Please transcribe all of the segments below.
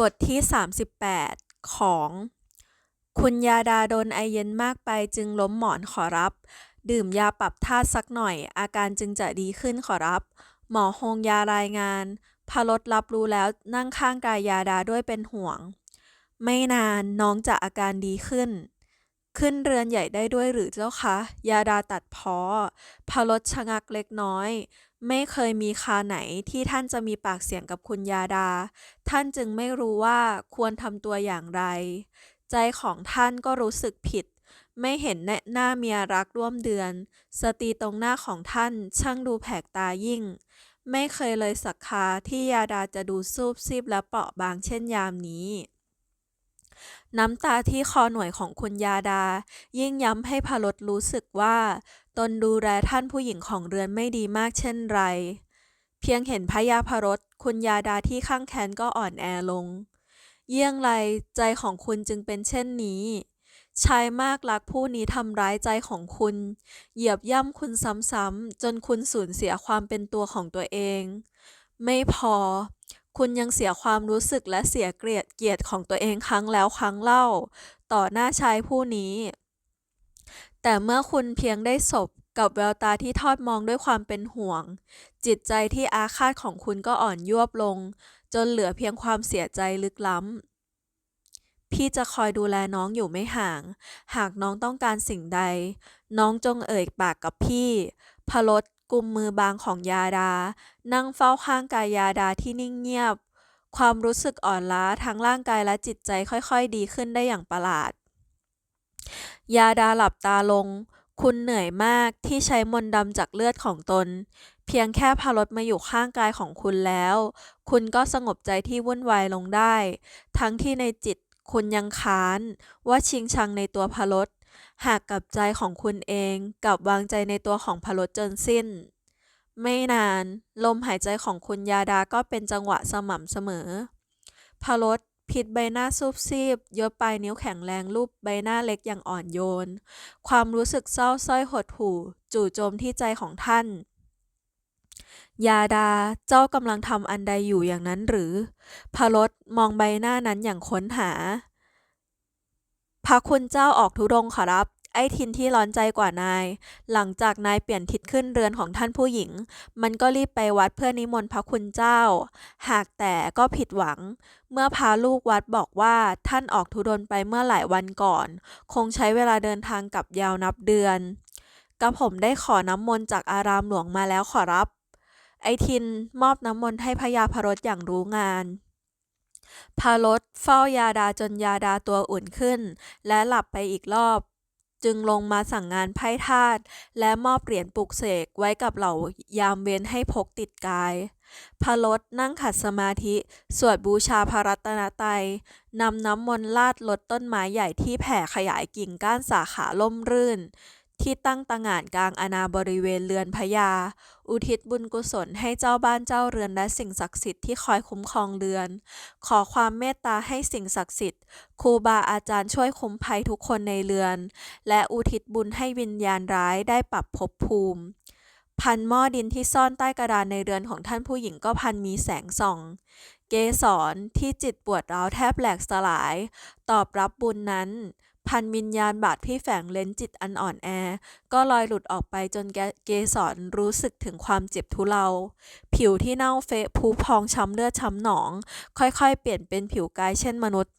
บทที่ 38 ของ คุณยาดาโดนไอเย็นมากไปจึงล้มหมอนขอรับ ดื่มยาปรับธาตุสักหน่อย อาการจึงจะดีขึ้นขอรับ หมอฮงยารายงานพารถรับรู้แล้วนั่งข้างกายยาดาด้วยเป็นห่วง ไม่นานน้องจะอาการดีขึ้น ขึ้นเรือนใหญ่ได้ด้วยหรือเจ้าคะ ยาดาตัดพอพารถชะงักเล็กน้อย ไม่เคยมีคาไหนที่ท่านจะมีปากเสียงกับคุณยาดา ท่านจึงไม่รู้ว่าควรทำตัวอย่างไร ใจของท่านก็รู้สึกผิด ไม่เห็นแน่หน้าเมียรักร่วมเดือน สตรีตรงหน้าของท่านช่างดูแผลกตายิ่ง ไม่เคยเลยสักคาที่ยาดาจะดูซูบซีบและเปราะบางเช่นยามนี้น้ำตาที่คอหน่วยของคุณยาดา ยิ่งย้ำให้พาลดรู้สึกว่า ตนดูแลท่านผู้หญิงของเรือนไม่ดีมากเช่นไร เพียงเห็นพระยาพรสคุณยาดาที่ข้างแค้นก็อ่อนแอลง เยี่ยงไรใจของคุณจึงเป็นเช่นนี้ ชายมากรักผู้นี้ทำร้ายใจของคุณ เหยียบย่ำคุณซ้ำๆจนคุณสูญเสียความเป็นตัวของตัวเอง ไม่พอ คุณยังเสียความรู้สึกและเสียเกียรติเกียรติของตัวเองครั้งแล้วครั้งเล่า ต่อหน้าชายผู้นี้ แต่เมื่อคุณเพียงได้สบกับแววตาที่ทอดมองด้วยความเป็นห่วง จิตใจที่อาฆาตของคุณก็อ่อนยวบลง จนเหลือเพียงความเสียใจลึกล้ำ พี่จะคอยดูแลน้องอยู่ไม่ห่าง หากน้องต้องการสิ่งใด น้องจงเอ่ยปากกับพี่ พลดกุมมือบางของยาดา นั่งเฝ้าข้างกายยาดาที่นิ่งเงียบ ความรู้สึกอ่อนล้าทั้งร่างกายและจิตใจค่อยๆ ดีขึ้นได้อย่างประหลาด ยาดาหลับตาลง คุณเหนื่อยมากที่ใช้มนต์ดำจากเลือดของตน เพียงแค่พารถมาอยู่ข้างกายของคุณแล้ว คุณก็สงบใจที่วุ่นวายลงได้ ทั้งที่ในจิตคุณยังค้าน ว่าชิงชังในตัวพารถหากกับใจของคุณเองกับวางใจในตัวของพารถจนสิ้น ไม่นาน ลมหายใจของคุณยาดาก็เป็นจังหวะสม่ำเสมอพารถ พิดใบหน้าซูบซีบยกปลายนิ้วแข็งแรงรูปใบหน้าเล็กอย่างอ่อนโยน ความรู้สึกเศร้าสร้อยหดหู่ จู่โจมที่ใจของท่าน ยาดาเจ้ากำลังทำอันใดอยู่อย่างนั้นหรือ พรถมองใบหน้านั้นอย่างค้นหาพระคุณเจ้าออกทุรงขอรับ ไอ้ทินที่ร้อนใจกว่านาย หลังจากนายเปลี่ยนทิศขึ้นเรือนของท่านผู้หญิง มันก็รีบไปวัดเพื่อนิมนต์พระคุณเจ้า หากแต่ก็ผิดหวัง เมื่อพาลูกวัดบอกว่าท่านออกทุรนไปเมื่อหลายวันก่อน คงใช้เวลาเดินทางกลับยาวนับเดือน กระผมได้ขอน้ำมนต์จากอารามหลวงมาแล้วขอรับ ไอทินมอบน้ำมนต์ให้พญาพรตอย่างรู้งานพารถเฝ้ายาดาจนยาดาตัวอุ่นขึ้น และหลับไปอีกรอบ จึงลงมาสั่งงานไพ่ทาสและมอบเหรียญปลุกเสกไว้กับเหล่ายามเว้นให้พกติดกายพารถนั่งขัดสมาธิ สวดบูชาพระรัตนตรัยนำน้ำมนต์ลาดลดต้นไม้ใหญ่ที่แผ่ขยายกิ่งก้านสาขาล่มรื่น ที่ตั้งตง่านกลางอาณาบริเวณเรือนพญาอุทิศบุญกุศลให้เจ้าบ้านเจ้าเรือนและสิ่งศักดิ์สิทธิ์ที่คอยคุ้มครองเรือน ขอความเมตตาให้สิ่งศักดิ์สิทธิ์ครูบาอาจารย์ช่วยคุ้มภัยทุกคนในเรือน และอุทิศบุญให้วิญญาณร้ายได้ปรับภพภูมิ พันหม้อดินที่ซ่อนใต้กระดานในเรือนของท่านผู้หญิงก็พันมีแสงส่อง เกสรที่จิตปวดร้าวแทบแหลกสลาย ตอบรับบุญนั้น พันวิญญาณบาดที่แฝงเลนจิตอันอ่อนแอ ก็ลอยหลุดออกไปจนเกสรรู้สึกถึงความเจ็บทุเลา ผิวที่เน่าเฟะพุพองช้ำเลือดช้ำหนอง ค่อยๆ เปลี่ยนเป็นผิวกายเช่นมนุษย์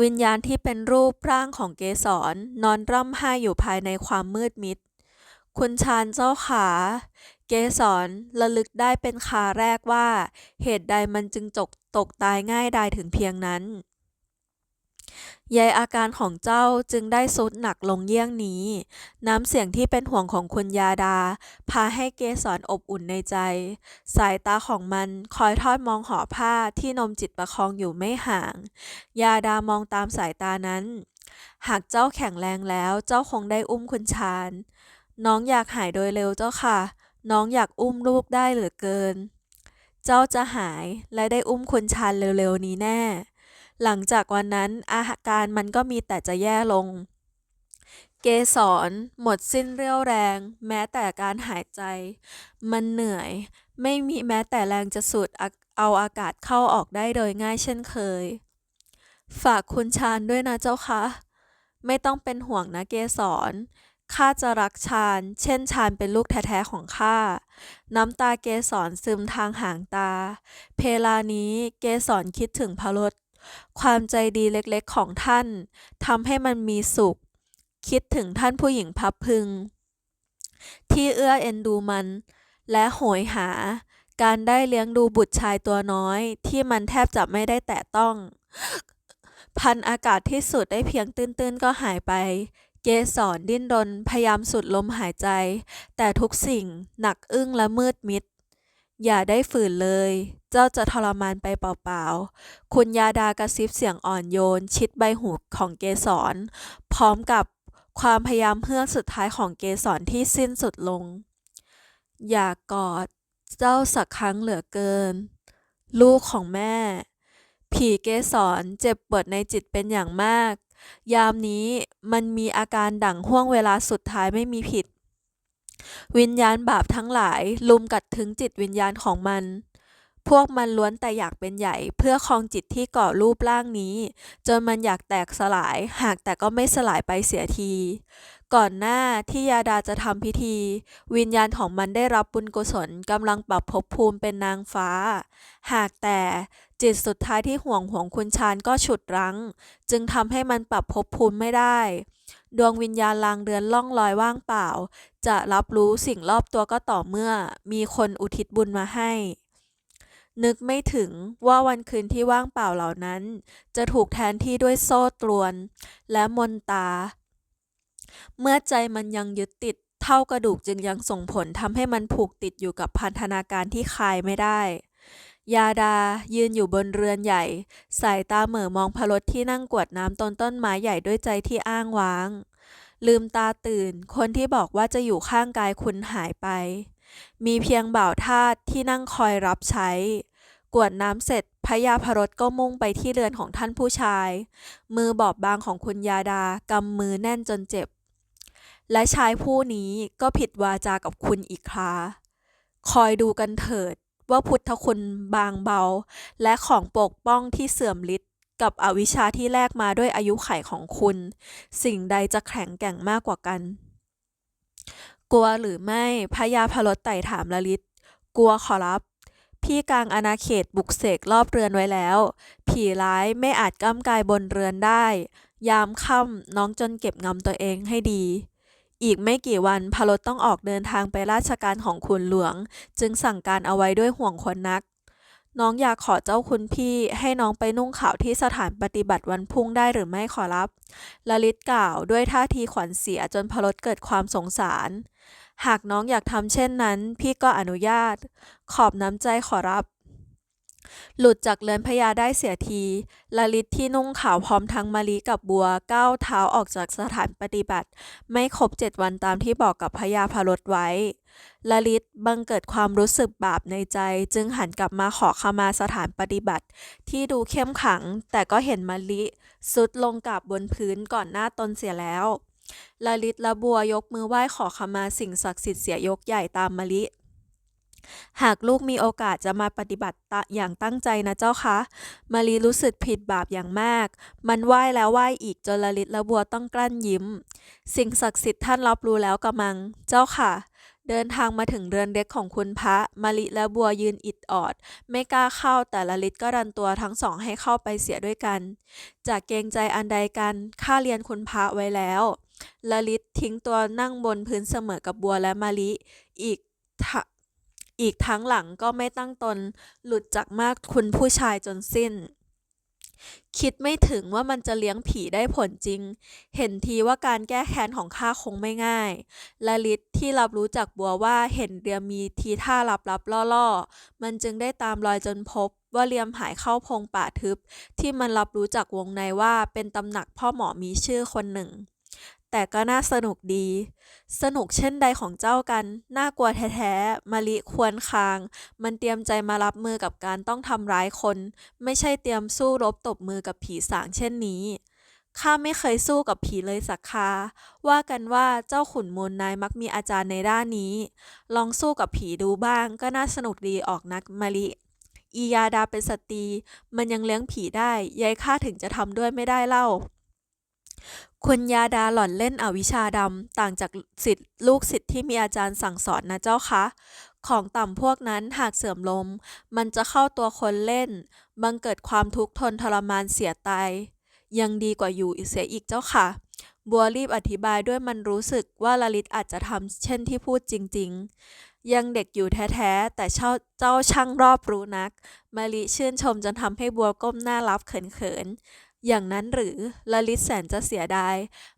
วิญญาณที่เป็นรูปร่างของเกสรนอนร่ำไห้อยู่ภายในความมืดมิด คุณชานเจ้าขา เกสรระลึกได้เป็นคาแรกว่า เหตุใดมันจึงจกตกตายง่ายดายถึงเพียงนั้น ยายอาการของเจ้าจึงได้สุดหนักลงเยี่ยงนี้ น้ำเสียงที่เป็นห่วงของคุณยาดา พาให้เกสรอบอุ่นในใจ สายตาของมันคอยทอดมองห่อผ้าที่นมจิตประคองอยู่ไม่ห่าง ยาดามองตามสายตานั้น หากเจ้าแข็งแรงแล้วเจ้าคงได้อุ้มคุณชาน น้องอยากหายโดยเร็วเจ้าค่ะ น้องอยากอุ้มลูกได้เหลือเกิน เจ้าจะหายและได้อุ้มคุณชานเร็วๆนี้แน่ หลังจากวันนั้นอาการมันก็มีแต่จะแย่ลง เกสรหมดสิ้นเรี่ยวแรง แม้แต่การหายใจ มันเหนื่อย ไม่มีแม้แต่แรงจะสูดเอาอากาศเข้าออกได้โดยง่ายเช่นเคย ฝากคุณชาญด้วยนะเจ้าคะไม่ต้องเป็นห่วงนะเกสรข้าจะรักชาญ เช่นชาญเป็นลูกแท้ๆของข้า น้ำตาเกสรซึมทางหางตา เพลานี้เกสรคิดถึงพรส ความใจดีเล็กๆของท่านทำให้มันมีสุข คิดถึงท่านผู้หญิงพับพึง ที่เอื้อเอ็นดูมัน และโหยหา การได้เลี้ยงดูบุตรชายตัวน้อย ที่มันแทบจะไม่ได้แตะต้อง พันอากาศที่สุดได้เพียงตื้นๆก็หายไปเกสรดิ้นรนพยายามสุดลมหายใจ แต่ทุกสิ่งหนักอึ้งและมืดมิด อย่าได้ฝืนเลย เจ้าจะทรมานไปเปล่าๆ คุณยาดากระซิบเสียงอ่อนโยน ชิดใบหูของเกสร พร้อมกับความพยายามเฮือสุดท้ายของเกสรที่สิ้นสุดลง อย่ากอดเจ้าสักครั้งเหลือเกิน ลูกของแม่ ผีเกสรเจ็บปวดในจิตเป็นอย่างมาก ยามนี้มันมีอาการดั่งห่วงเวลาสุดท้ายไม่มีผิด วิญญาณบาปทั้งหลายลุมกัดถึงจิตวิญญาณของมัน พวกมันล้วนแต่อยากเป็นใหญ่เพื่อครองจิตที่ก่อรูปร่างนี้ จนมันอยากแตกสลาย หากแต่ก็ไม่สลายไปเสียที ก่อนหน้าที่ยาดาจะทำพิธี วิญญาณของมันได้รับบุญกุศลกำลังปรับภพภูมิเป็นนางฟ้า หากแต่จิตสุดท้ายที่ห่วงห่วงคุณชานก็ฉุดรั้ง จึงทำให้มันปรับภพภูมิไม่ได้ ดวงวิญญาณลางเรือนล่องลอยว่างเปล่า จะรับรู้สิ่งรอบตัวก็ต่อเมื่อ มีคนอุทิศบุญมาให้ นึกไม่ถึงว่าวันคืนที่ว่างเปล่าเหล่านั้น จะถูกแทนที่ด้วยโซ่ตรวน และมนตา เมื่อใจมันยังยึดติดเท่ากระดูกจึงยังส่งผลทำให้มันผูกติดอยู่กับพันธนาการที่คลายไม่ได้ ยาดา ยืนอยู่บนเรือนใหญ่ สายตาเหม่อมองพรสที่นั่งกวดน้ำต้นต้นไม้ใหญ่ด้วยใจที่อ้างว้าง ลืมตาตื่น คนที่บอกว่าจะอยู่ข้างกายคุณหายไป มีเพียงบ่าวทาสที่นั่งคอยรับใช้ กวดน้ำเสร็จพระยาพรสก็มุ่งไปที่เรือนของท่านผู้ชาย มือบอบบางของคุณยาดากำมือแน่นจนเจ็บ และชายผู้นี้ก็ผิดวาจากับคุณอีกคราคอยดูกันเถิด ว่าพุทธคุณบางเบา และของปกป้องที่เสื่อมฤทธิ์กับอวิชชาที่แลกมาด้วยอายุไขของคุณ สิ่งใดจะแข็งแกร่งมากกว่ากัน กลัวหรือไม่พระยาพรสไต่ถามละลิตกลัวขอรับ พี่กลางอาณาเขตบุกเสกรอบเรือนไว้แล้ว ผีร้ายไม่อาจก้ำกายบนเรือนได้ ยามค่ำน้องจนเก็บงำตัวเองให้ดี อีกไม่กี่วันพรสต้องออกเดินทางไปราชการของขุนหลวง จึงสั่งการเอาไว้ด้วยห่วงคนนัก น้องอยากขอเจ้าคุณพี่ให้น้องไปนุ่งขาวที่สถานปฏิบัติวันพุ่งได้หรือไม่ขอรับลลิตกล่าวด้วยท่าทีขวัญเสียจนพรสเกิดความสงสาร หากน้องอยากทำเช่นนั้น พี่ก็อนุญาต ขอบน้ำใจขอรับ หลุดจากเรือนพญาได้เสียทีลลิตที่นุ่งขาวพร้อมทั้งมะลิกับบัวก้าวเท้าออกจากสถานปฏิบัติ ไม่ครบเจ็ดวันตามที่บอกกับพญาพารสไว้ลลิตบังเกิดความรู้สึกบาปในใจ จึงหันกลับมาขอขมาสถานปฏิบัติ ที่ดูเข้มขัง แต่ก็เห็นมะลิสุดลงกับบนพื้นก่อนหน้าตนเสียแล้วลลิตและบัวยกมือไหว้ขอขมาสิ่งศักดิ์สิทธิ์เสียยกใหญ่ตามมะลิ หากลูกมีโอกาสจะมาปฏิบัติตะอย่างตั้งใจนะเจ้าคะ มารีรู้สึกผิดบาปอย่างมาก มันไหว้แล้วไหว้อีกจนละลิตและบัวต้องกลั้นยิ้ม สิ่งศักดิ์สิทธิ์ท่านรับรู้แล้วกระมัง เจ้าค่ะ เดินทางมาถึงเรือนเล็กของคุณพระ มาลิและบัวยืนอิดออด ไม่กล้าเข้าแต่ละลิตก็ดันตัวทั้งสองให้เข้าไปเสียด้วยกัน จากเกรงใจอันใดกันข้าเรียนคุณพระไว้แล้วละลิตทิ้งตัวนั่งบนพื้นเสมอกับบัวและมาลิอีกทะ อีกทั้งหลังก็ไม่ตั้งตนหลุดจากมากคุณผู้ชายจนสิ้น คิดไม่ถึงว่ามันจะเลี้ยงผีได้ผลจริง เห็นทีว่าการแก้แค้นของข้าคงไม่ง่าย และลิตที่รับรู้จากบัวว่าเห็นเรียมมีทีท่าลับๆล่อๆ มันจึงได้ตามรอยจนพบว่าเรียมหายเข้าพงป่าทึบ ที่มันรับรู้จากวงในว่าเป็นตำหนักพ่อหมอมีชื่อคนหนึ่ง แต่ก็น่าสนุกดี สนุกเช่นใดของเจ้ากัน น่ากลัวแท้ๆมะลิควรคาง มันเตรียมใจมารับมือกับการต้องทำร้ายคน ไม่ใช่เตรียมสู้รบตบมือกับผีสางเช่นนี้ข้าไม่เคยสู้กับผีเลยสักคา ว่ากันว่าเจ้าขุนมูลนายมักมีอาจารย์ในด้านนี้ ลองสู้กับผีดูบ้างก็น่าสนุกดีออกนักมะลิอียาดาเป็นสตรี มันยังเลี้ยงผีได้ยายข้าถึงจะทำด้วยไม่ได้เล่า คุณยาดาหล่อนเล่นอวิชชาดำ ต่างจากสิทธิลูกศิษย์ที่มีอาจารย์สั่งสอนนะเจ้าคะ ของต่ำพวกนั้นหากเสื่อมลม มันจะเข้าตัวคนเล่น บังเกิดความทุกข์ทนทรมานเสียตายยังดีกว่าอยู่อีกเสียอีกเจ้าค่ะ บัวรีบอธิบายด้วยมันรู้สึกว่าลลิตอาจจะทำเช่นที่พูดจริง ๆ ยังเด็กอยู่แท้ๆ แต่เจ้าเจ้าช่างรอบรู้นักมะลิชื่นชมจนทำให้บัวก้มหน้ารับเขินๆ อย่างนั้นหรือละลิตแสนจะเสียดาย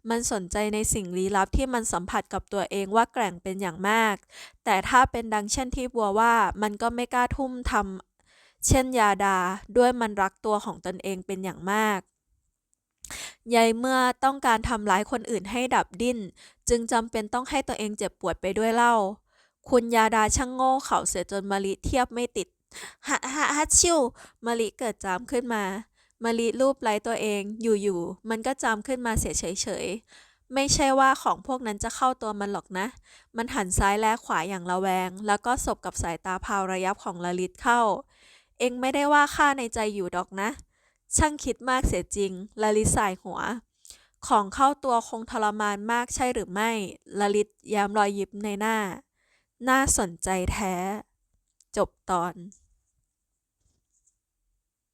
มันสนใจในสิ่งลี้ลับที่มันสัมผัสกับตัวเองว่าแกร่งเป็นอย่างมาก แต่ถ้าเป็นดังเช่นที่บัวว่ามันก็ไม่กล้าทุ่มทำเช่นยาดาด้วยมันรักตัวของตนเองเป็นอย่างมากยายเมื่อต้องการทำร้ายคนอื่นให้ดับดิ้น จึงจำเป็นต้องให้ตัวเองเจ็บปวดไปด้วยเล่า คุณยาดาช่างโง่เขาเสียจนมะลิเทียบไม่ติดฮะฮะฮัชชิวมะลิเกิดจามขึ้นมา มะลิรูปไล้ตัวเองอยู่ๆมันก็จามขึ้นมาเสียเฉยๆ ไม่ใช่ว่าของพวกนั้นจะเข้าตัวมันหรอกนะ มันหันซ้ายและขวาอย่างระแวง แล้วก็สบกับสายตาพาวระยับของลลิตเข้า เองไม่ได้ว่าข้าในใจอยู่ดอกนะ ช่างคิดมากเสียจริงลลิตสายหัว ของเข้าตัวคงทรมานมากใช่หรือไม่ลลิตย้มรอยยิ้มในหน้า น่าสนใจแท้ จบตอน